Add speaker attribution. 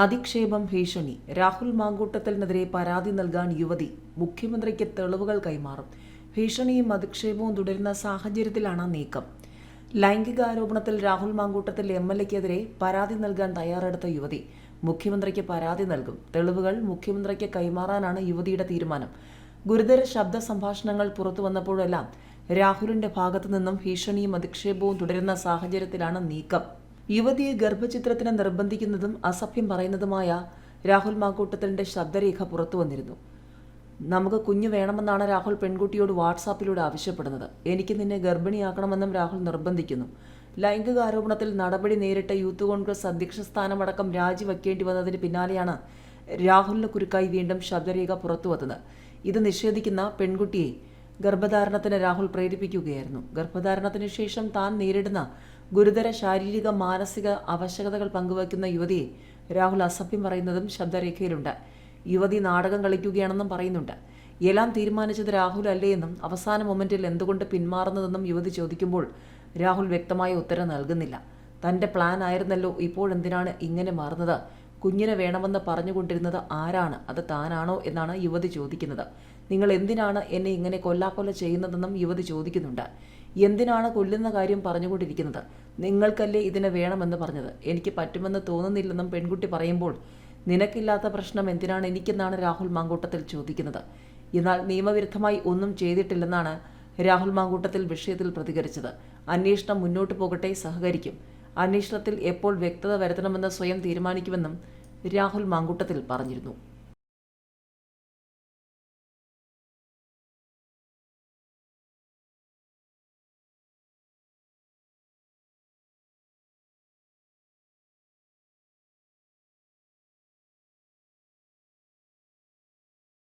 Speaker 1: അധിക്ഷേപം ഭീഷണി. രാഹുൽ മാങ്കൂട്ടത്തിനെതിരെ പരാതി നൽകാൻ യുവതി. മുഖ്യമന്ത്രിക്ക് തെളിവുകൾ കൈമാറും. ഭീഷണിയും അധിക്ഷേപവും തുടരുന്ന സാഹചര്യത്തിലാണ് നീക്കം. ലൈംഗികാരോപണത്തിൽ രാഹുൽ മാങ്കൂട്ടത്തിൽ എം എൽ എക്കെതിരെ പരാതി നൽകാൻ തയ്യാറെടുത്ത യുവതി. മുഖ്യമന്ത്രിക്ക് പരാതി നൽകും. തെളിവുകൾ മുഖ്യമന്ത്രിക്ക് കൈമാറാനാണ് യുവതിയുടെ തീരുമാനം. ഗുരുതര ശബ്ദ സംഭാഷണങ്ങൾ പുറത്തു വന്നപ്പോഴെല്ലാം രാഹുലിന്റെ ഭാഗത്തു നിന്നും ഭീഷണിയും അധിക്ഷേപവും തുടരുന്ന സാഹചര്യത്തിലാണ് നീക്കം. യുവതിയെ ഗർഭചിത്രത്തിന് നിർബന്ധിക്കുന്നതും അസഭ്യം പറയുന്നതുമായ രാഹുൽ മാക്കൂട്ടത്തലിന്റെ ശബ്ദരേഖ പുറത്തു വന്നിരുന്നു. നമുക്ക് കുഞ്ഞു വേണമെന്നാണ് രാഹുൽ പെൺകുട്ടിയോട് വാട്സാപ്പിലൂടെ ആവശ്യപ്പെടുന്നത്. എനിക്ക് നിന്നെ ഗർഭിണിയാക്കണമെന്നും രാഹുൽ നിർബന്ധിക്കുന്നു. ലൈംഗിക ആരോപണത്തിൽ നടപടി നേരിട്ട യൂത്ത് കോൺഗ്രസ് അധ്യക്ഷ സ്ഥാനമടക്കം രാജിവെക്കേണ്ടി വന്നതിന് പിന്നാലെയാണ് രാഹുലിന് കുരുക്കായി വീണ്ടും ശബ്ദരേഖ പുറത്തുവന്നത് ഇത് നിഷേധിക്കുന്ന പെൺകുട്ടിയെ ഗർഭധാരണത്തിന് രാഹുൽ പ്രേരിപ്പിക്കുകയായിരുന്നു. ഗർഭധാരണത്തിന് ശേഷം താൻ നേരിടുന്ന ഗുരുതര ശാരീരിക മാനസിക ആവശ്യകതകൾ പങ്കുവയ്ക്കുന്ന യുവതിയെ രാഹുൽ അസഭ്യം പറയുന്നതും ശബ്ദരേഖയിലുണ്ട്. യുവതി നാടകം കളിക്കുകയാണെന്നും പറയുന്നുണ്ട്. എല്ലാം തീരുമാനിച്ചത് രാഹുൽ അല്ലേ എന്നും അവസാന മൊമെന്റിൽ എന്തുകൊണ്ട് പിന്മാറുന്നതെന്നും യുവതി ചോദിക്കുമ്പോൾ രാഹുൽ വ്യക്തമായ ഉത്തരം നൽകുന്നില്ല. തന്റെ പ്ലാൻ ആയിരുന്നല്ലോ ഇപ്പോഴെന്തിനാണ് ഇങ്ങനെ മാറുന്നത്? കുഞ്ഞിനെ വേണമെന്ന് പറഞ്ഞുകൊണ്ടിരുന്നത് ആരാണ്? അത് താനാണോ എന്നാണ് യുവതി ചോദിക്കുന്നത്. നിങ്ങൾ എന്തിനാണ് എന്നെ ഇങ്ങനെ കൊല്ലാക്കൊല്ല ചെയ്യുന്നതെന്നും യുവതി ചോദിക്കുന്നുണ്ട്. എന്തിനാണ് കൊല്ലുന്ന കാര്യം പറഞ്ഞുകൊണ്ടിരിക്കുന്നത്? നിങ്ങൾക്കല്ലേ ഇതിനെ വേണമെന്ന് പറഞ്ഞത്? എനിക്ക് പറ്റുമെന്ന് തോന്നുന്നില്ലെന്നും പെൺകുട്ടി പറയുമ്പോൾ നിനക്കില്ലാത്ത പ്രശ്നം എന്തിനാണ് എനിക്കെന്നാണ് രാഹുൽ മാങ്കൂട്ടത്തിൽ ചോദിക്കുന്നത്. എന്നാൽ നിയമവിരുദ്ധമായി ഒന്നും ചെയ്തിട്ടില്ലെന്നാണ് രാഹുൽ മാങ്കൂട്ടത്തിൽ വിഷയത്തിൽ പ്രതികരിച്ചത്. അന്വേഷണം മുന്നോട്ട് പോകട്ടെ സഹകരിക്കും. അന്വേഷണത്തിൽ എപ്പോൾ വ്യക്തത വരുത്തണമെന്ന് സ്വയം തീരുമാനിക്കുമെന്നും രാഹുൽ മാങ്കൂട്ടത്തിൽ പറഞ്ഞിരുന്നു